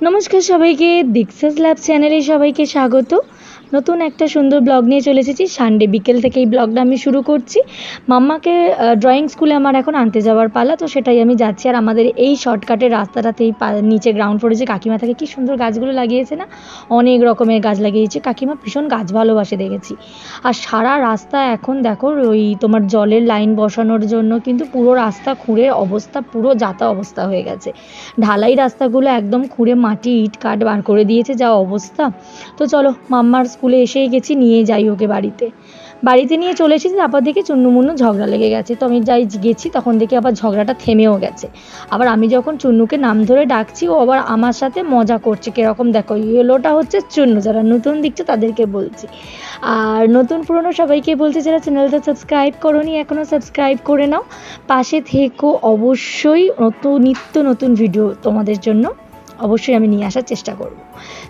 নমস্কার সবাইকে দীক্ষাস ল্যাব চ্যানেলে সবাইকে স্বাগত। নতুন একটা সুন্দর ব্লগ নিয়ে চলে এসেছি। সানডে বিকেল থেকে এই ব্লগটা আমি শুরু করছি। মাম্মাকে ড্রয়িং স্কুলে আমার এখন আনতে যাওয়ার পালা, তো সেটাই আমি যাচ্ছি। আর আমাদের এই শর্টকাটের রাস্তাটাতেই পা- নিচে গ্রাউন্ড ফ্লোরে যে কাকিমা থাকে, কি সুন্দর গাছগুলো লাগিয়েছে না? অনেক রকমের গাছ লাগিয়েছে। কাকিমা ভীষণ গাছ ভালোবাসে দেখেছি। আর সারা রাস্তা এখন দেখো, ওই তোমার জলের লাইন বসানোর জন্য কিন্তু পুরো রাস্তা খুঁড়ে অবস্থা, পুরো যাতা অবস্থা হয়ে গেছে। ঢালাই রাস্তাগুলো একদম খুঁড়ে মাটি, ইট কাঠ বার করে দিয়েছে যা অবস্থা। তো চলো, মাম্মার স্কুলে এসেই গেছি, নিয়ে যাই ওকে বাড়িতে। বাড়িতে নিয়ে চলে এসেছি, তারপর দেখি চুন্নু ঝগড়া লেগে গেছে। তো আমি যাই গেছি, তখন দেখি আবার ঝগড়াটা থেমেও গেছে। আবার আমি যখন চুন্নুকে নাম ধরে ডাকছি, ও আবার আমার সাথে মজা করছে কীরকম, দেখো, ইয়েলোটা হচ্ছে চুন্নু, যারা নতুন দেখছে তাদেরকে বলছি। আর নতুন পুরনো সবাইকে বলছি, যারা চ্যানেলটা সাবস্ক্রাইব করোনি এখনও সাবস্ক্রাইব করে নাও। পাশে থেকো, অবশ্যই নতুন, নিত্য নতুন ভিডিও তোমাদের জন্য। অবশ্যই আমি নিয়ে আসার চেষ্টা করব।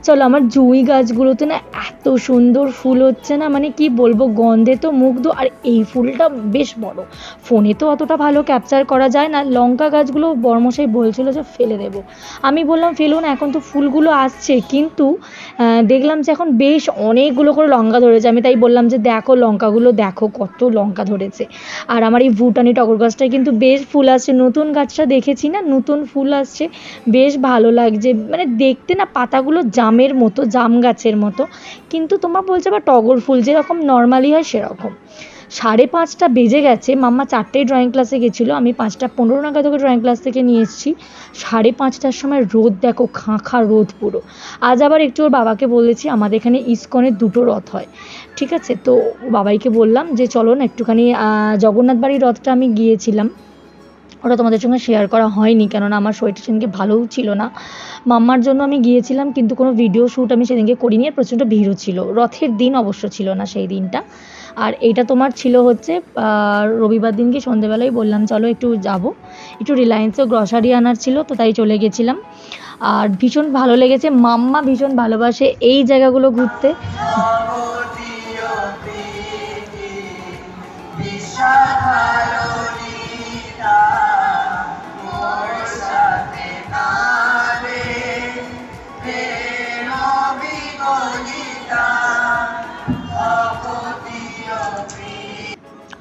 চলো, আমার জুঁই গাছগুলোতে না এত সুন্দর ফুল হচ্ছে না মানে কি বলব, গন্ধে তো মুগ্ধ, আর এই ফুলটা বেশ বড়। ফোনে তো অতটা ভালো ক্যাপচার করা যায় না, লঙ্কা গাছগুলো বর্মশাই বলছিল যে ফেলে দেব। আমি বললাম, ফেলো না, এখন তো ফুলগুলো আসছে। কিন্তু দেখলাম যে এখন বেশ অনেকগুলো করে লঙ্কা ধরেছে। আমি তাই বললাম যে, দেখো, লঙ্কাগুলো দেখো, কত লঙ্কা ধরেছে। আর আমার এই ভুটানি টগর গাছটায় কিন্তু বেশ ফুল আসছে। নতুন গাছটা দেখেছি না, নতুন ফুল আসছে, বেশ ভালো লাগছে। মানে দেখতে না পাতাগুলো জামের মতো, জাম গাছের মতো। কিন্তু তোমার বলছে বা টগর ফুল যেরকম নর্মালি হয় সেরকম। সাড়ে পাঁচটা বেজে গেছে, মাম্মা চারটেই ড্রয়িং ক্লাসে গেছিল, আমি পাঁচটা পনেরো নাগাদ ওকে ড্রয়িং ক্লাস থেকে নিয়ে এসেছি। সাড়ে পাঁচটার সময় রোদ দেখো খাঁ খাঁ রোদ পুরো। আজ আবার একটু ওর বাবাকে বলেছি, আমাদের এখানে ইস্কনের দুটো রথ হয়। ঠিক আছে? তো বাবাইকে বললাম যে, চলো না একটুখানি জগন্নাথ বাড়ির রথটা আমি গিয়েছিলাম। ওটা তোমাদের সঙ্গে শেয়ার করা হয়নি, কেননা আমার শরীরটা সেদিনকে ভালোও ছিল না। মাম্মার জন্য আমি গিয়েছিলাম, কিন্তু কোনো ভিডিও শ্যুট আমি সেদিনকে করিনি, আর প্রচণ্ড ভিড়ও ছিল। রথের দিন অবশ্য ছিল না সেই দিনটা। আর এইটা তোমার ছিল হচ্ছে রবিবার দিনকে সন্ধেবেলায় বললাম, চলো একটু যাব। একটু রিলায়েন্সেও গ্রসারি আনার ছিল, তো তাই চলে গেছিলাম। আর ভীষণ ভালো লেগেছে, মাম্মা ভীষণ ভালোবাসে এই জায়গাগুলো ঘুরতে।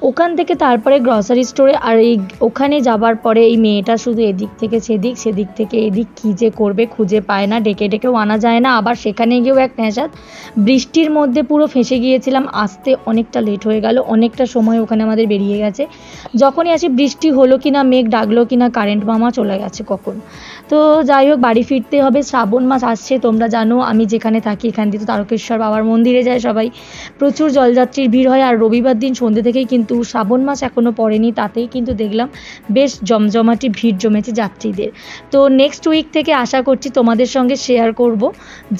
ওখান থেকে তারপরে গ্রসারি স্টোরে আর এই ওখানে যাবার পরে এই মেয়েটা শুধু এদিক থেকে সেদিক সেদিক থেকে এদিক কী যে করবে খুঁজে পায় না। ডেকে ডেকেও আনা যায় না। আবার সেখানে গিয়েও এক নেশাদ বৃষ্টির মধ্যে পুরো ফেঁসে গিয়েছিলাম। আসতে অনেকটা লেট হয়ে গেল। অনেকটা সময় ওখানে আমাদের বেরিয়ে গেছে। যখনই আসি, বৃষ্টি হলো কি না মেঘ ডাকলো কি না কারেন্ট মামা চলে গেছে কখন? তো যাই হোক, বাড়ি ফিরতে হবে। শ্রাবণ মাস আসছে, তোমরা জানো, আমি যেখানে থাকি এখান থেকে তো তারকেশ্বর বাবার মন্দিরে যায় সবাই। প্রচুর জলযাত্রীর ভিড় হয়। আর রবিবার দিন সন্ধ্যে থেকেই কিন্তু শ্রাবণ মাস এখনও পড়েনি, তাতেই কিন্তু দেখলাম বেশ জমজমাটি ভিড় জমেছে যাত্রীদের। তো নেক্সট উইক থেকে আশা করছি তোমাদের সঙ্গে শেয়ার করব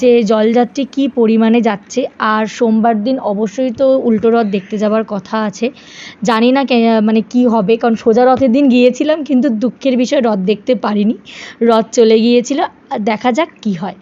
যে জলযাত্রী কী পরিমাণে যাচ্ছে। আর সোমবার দিন অবশ্যই তো উল্টো রথ দেখতে যাওয়ার কথা আছে। জানি না মানে কি হবে, কারণ সোজা রথের দিন গিয়েছিলাম, কিন্তু দুঃখের বিষয় রথ দেখতে পারিনি। রথ চলে গিয়েছিল, দেখা যাক কি হয়।